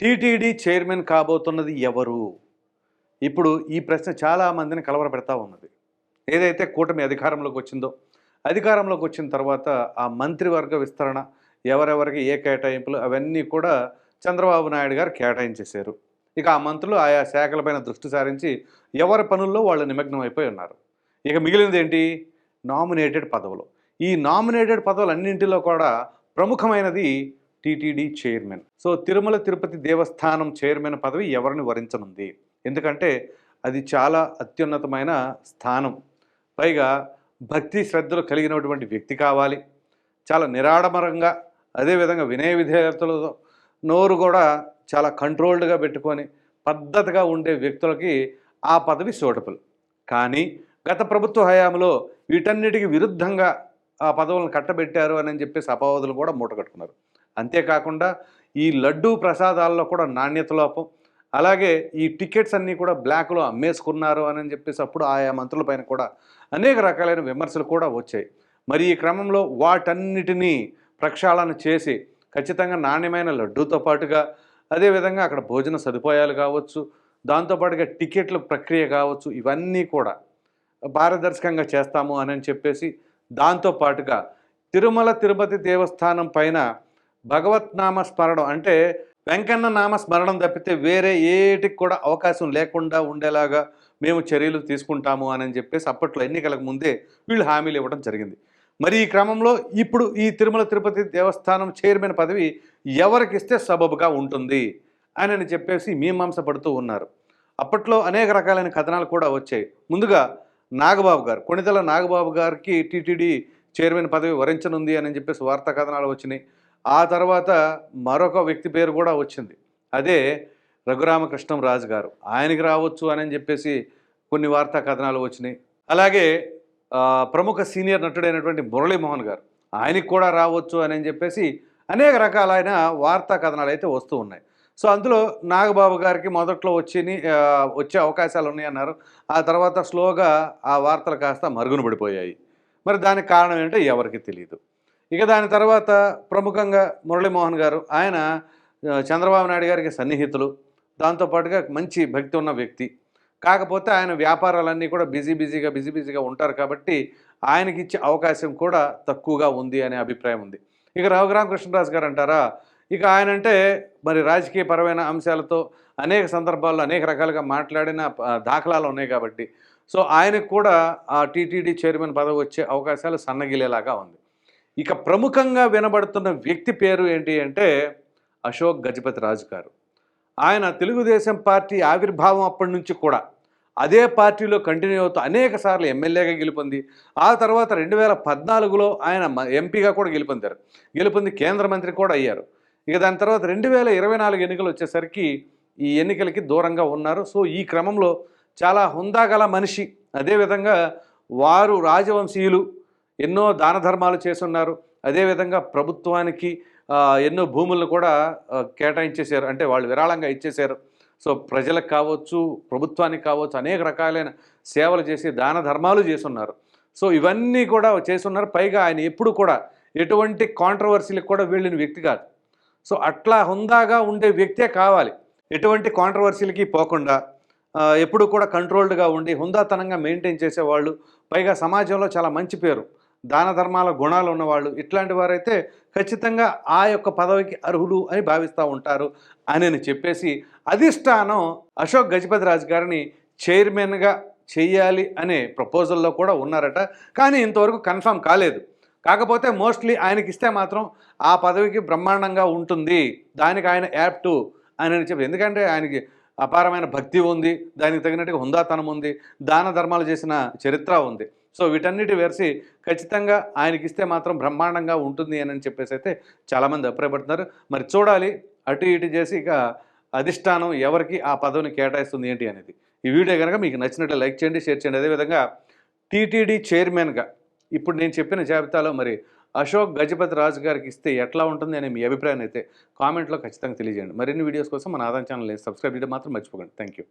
TTD chairman కాబోతున్నది ఎవరు? ఇప్పుడు ఈ ప్రశ్న చాలా మందిని కలవరపెడతా ఉన్నది. ఏదైతే కూటమి అధికారంలోకి వచ్చిందో అధికారంలోకి వచ్చిన తర్వాత ఆ మంత్రివర్గ విస్తరణ ఎవరెవరికి ఏ కేటాయింపులు అవన్నీ కూడా చంద్రబాబు నాయుడు గారు కేటాయించేశారు. ఇక ఆ మంత్రులు ఆయా శాఖలపైన దృష్టి సారించి ఎవరి పనుల్లో వాళ్ళు నిమగ్నం అయిపోయి ఉన్నారు. ఇక మిగిలినది ఏంటి? నామినేటెడ్ పదవులు. ఈ నామినేటెడ్ పదవులు అన్నింటిలో కూడా ప్రముఖమైనది TTD chairman. So Tirumala Tirupati Devasthanam chairman పదవి ఎవరిని వరించనుంది? ఎందుకంటే అది చాలా అత్యున్నతమైన స్థానం. పైగా భక్తి శ్రద్ధలు కలిగినటువంటి వ్యక్తి కావాలి. చాలా నిరాడమరంగా అదేవిధంగా వినయ విధేయతలతో నోరు కూడా చాలా కంట్రోల్డ్గా పెట్టుకొని పద్ధతిగా ఉండే వ్యక్తులకి ఆ పదవి సూటబుల్. కానీ గత ప్రభుత్వ హయాంలో వీటన్నిటికి విరుద్ధంగా ఆ పదవులను కట్టబెట్టారు అని చెప్పేసి అపవాదులు కూడా మూటగట్టుకున్నారు అంతేకాకుండా ఈ లడ్డూ ప్రసాదాల్లో కూడా నాణ్యత లోపం. అలాగే ఈ టికెట్స్ అన్నీ కూడా బ్లాక్లో అమ్మేసుకున్నారు అని చెప్పేసి అప్పుడు ఆయా మంత్రులపైన కూడా అనేక రకాలైన విమర్శలు కూడా వచ్చాయి. మరి ఈ క్రమంలో వాటన్నిటినీ ప్రక్షాళన చేసి ఖచ్చితంగా నాణ్యమైన లడ్డూతో పాటుగా అదేవిధంగా అక్కడ భోజన సదుపాయాలు కావచ్చు దాంతోపాటుగా టికెట్ల ప్రక్రియ కావచ్చు ఇవన్నీ కూడా పారదర్శకంగా చేస్తాము అని చెప్పేసి దాంతో పాటుగా తిరుమల తిరుపతి దేవస్థానం పైన భగవత్ నామ స్మరణం అంటే వెంకన్న నామ స్మరణం తప్పితే వేరే ఏటికి కూడా అవకాశం లేకుండా ఉండేలాగా మేము చర్యలు తీసుకుంటాము అని చెప్పేసి అప్పట్లో ఎన్నికలకు ముందే వీళ్ళు హామీలు ఇవ్వడం జరిగింది. మరి ఈ క్రమంలో ఇప్పుడు ఈ తిరుమల తిరుపతి దేవస్థానం చైర్మన్ పదవి ఎవరికి ఇస్తే సబబుగా ఉంటుంది అని అని చెప్పేసి మీమాంస పడుతూ ఉన్నారు. అప్పట్లో అనేక రకాలైన కథనాలు కూడా వచ్చాయి. ముందుగా నాగబాబు గారు కొణిదల నాగబాబు గారికి టీటీడీ చైర్మన్ పదవి వరించనుంది అని చెప్పేసి వార్తా కథనాలు వచ్చినాయి. ఆ తర్వాత మరొక వ్యక్తి పేరు కూడా వచ్చింది. అదే రఘురామకృష్ణం రాజు గారు. ఆయనకి రావచ్చు అని చెప్పేసి కొన్ని వార్తా కథనాలు వచ్చినాయి. అలాగే ప్రముఖ సీనియర్ నటుడైనటువంటి మురళీమోహన్ గారు. ఆయనకి కూడా రావచ్చు అని చెప్పేసి అనేక రకాలైన వార్తా కథనాలు అయితే వస్తూ ఉన్నాయి. సో అందులో నాగబాబు గారికి మొదట్లో వచ్చి వచ్చే అవకాశాలు ఉన్నాయన్నారు. ఆ తర్వాత స్లోగా ఆ వార్తలు కాస్త మరుగున పడిపోయాయి. మరి దానికి కారణం ఏంటో ఎవరికి తెలియదు ఇక దాని తర్వాత ప్రముఖంగా మురళీమోహన్ గారు ఆయన చంద్రబాబు నాయుడు గారికి సన్నిహితులు. దాంతోపాటుగా మంచి భక్తి ఉన్న వ్యక్తి. కాకపోతే ఆయన వ్యాపారాలన్నీ కూడా బిజీ బిజీగా బిజీ బిజీగా ఉంటారు కాబట్టి ఆయనకి ఇచ్చే అవకాశం కూడా తక్కువగా ఉంది అనే అభిప్రాయం ఉంది. ఇక రఘురామకృష్ణరాజు గారు అంటారా? ఇక ఆయన అంటే మరి రాజకీయపరమైన అంశాలతో అనేక సందర్భాల్లో అనేక రకాలుగా మాట్లాడిన దాఖలాలు ఉన్నాయి కాబట్టి. సో ఆయనకు కూడా ఆ టీటీడీ చైర్మన్ పదవి వచ్చే అవకాశాలు సన్నగిలేలాగా ఉంది. ఇక ప్రముఖంగా వినబడుతున్న వ్యక్తి పేరు ఏంటి అంటే అశోక్ గజపతి రాజు గారు. ఆయన తెలుగుదేశం పార్టీ ఆవిర్భావం అప్పటి నుంచి కూడా అదే పార్టీలో కంటిన్యూ అవుతూ అనేక సార్లు ఎమ్మెల్యేగా గెలుపొంది. ఆ తర్వాత రెండు వేల పద్నాలుగులో ఆయన మ- ఎంపీగా కూడా గెలుపొందారు. గెలుపొంది కేంద్ర మంత్రి కూడా అయ్యారు. ఇక దాని తర్వాత రెండు వేల ఇరవై నాలుగు ఎన్నికలు వచ్చేసరికి ఈ ఎన్నికలకి దూరంగా ఉన్నారు. సో ఈ క్రమంలో చాలా హుందాగల మనిషి. అదేవిధంగా వారు రాజవంశీయులు ఎన్నో దాన ధర్మాలు చేస్తున్నారు అదేవిధంగా ప్రభుత్వానికి ఎన్నో భూములను కూడా కేటాయించేశారు. అంటే వాళ్ళు విరాళంగా ఇచ్చేశారు. సో ప్రజలకు కావచ్చు ప్రభుత్వానికి కావచ్చు అనేక రకాలైన సేవలు చేసి దాన ధర్మాలు చేస్తున్నారు సో ఇవన్నీ కూడా చేస్తున్నారు పైగా ఆయన ఎప్పుడు కూడా ఎటువంటి కాంట్రవర్సీలకు కూడా వెళ్ళిన వ్యక్తి కాదు. సో అట్లా హుందాగా ఉండే వ్యక్తే కావాలి. ఎటువంటి కాంట్రవర్సీలకి పోకుండా ఎప్పుడు కూడా కంట్రోల్డ్గా ఉండి హుందాతనంగా మెయింటైన్ చేసేవాళ్ళు. పైగా సమాజంలో చాలా మంచి పేరు. దాన ధర్మాల గుణాలు ఉన్నవాళ్ళు ఇట్లాంటి వారైతే ఖచ్చితంగా ఆ యొక్క పదవికి అర్హులు అని భావిస్తూ ఉంటారు అని అని చెప్పేసి అధిష్టానం అశోక్ గజపతి రాజు గారిని చైర్మన్గా చేయాలి అనే ప్రపోజల్లో కూడా ఉన్నారట. కానీ ఇంతవరకు కన్ఫర్మ్ కాలేదు. కాకపోతే మోస్ట్లీ ఆయనకి ఇస్తే మాత్రం ఆ పదవికి బ్రహ్మాండంగా ఉంటుంది దానికి ఆయన యాప్టు అని అని చెప్పి. ఎందుకంటే ఆయనకి అపారమైన భక్తి ఉంది దానికి తగినట్టుగా హుందాతనం ఉంది దాన ధర్మాలు చేసిన చరిత్ర ఉంది. సో వీటన్నిటి వెరసి ఖచ్చితంగా ఆయనకి ఇస్తే మాత్రం బ్రహ్మాండంగా ఉంటుంది అని చెప్పేసి అయితే చాలామంది అభిప్రాయపడుతున్నారు. మరి చూడాలి అటు ఇటు చేసి ఇక అధిష్టానం ఎవరికి ఆ పదవిని కేటాయిస్తుంది ఏంటి అనేది. ఈ వీడియో కనుక మీకు నచ్చినట్లు లైక్ చేయండి షేర్ చేయండి. అదేవిధంగా టీటీడీ చైర్మన్గా ఇప్పుడు నేను చెప్పిన జాబితాలో మరి అశోక్ గజపతి రాజు గారికి ఇస్తే ఎట్లా ఉంటుంది అనే మీ అభిప్రాయం అయితే కామెంట్లో ఖచ్చితంగా తెలియజేయండి. మరిన్ని వీడియోస్ కోసం మన ఆదాయం ఛానల్ సబ్స్క్రైబ్ చేయడం మాత్రం మర్చిపోకండి. Thank you.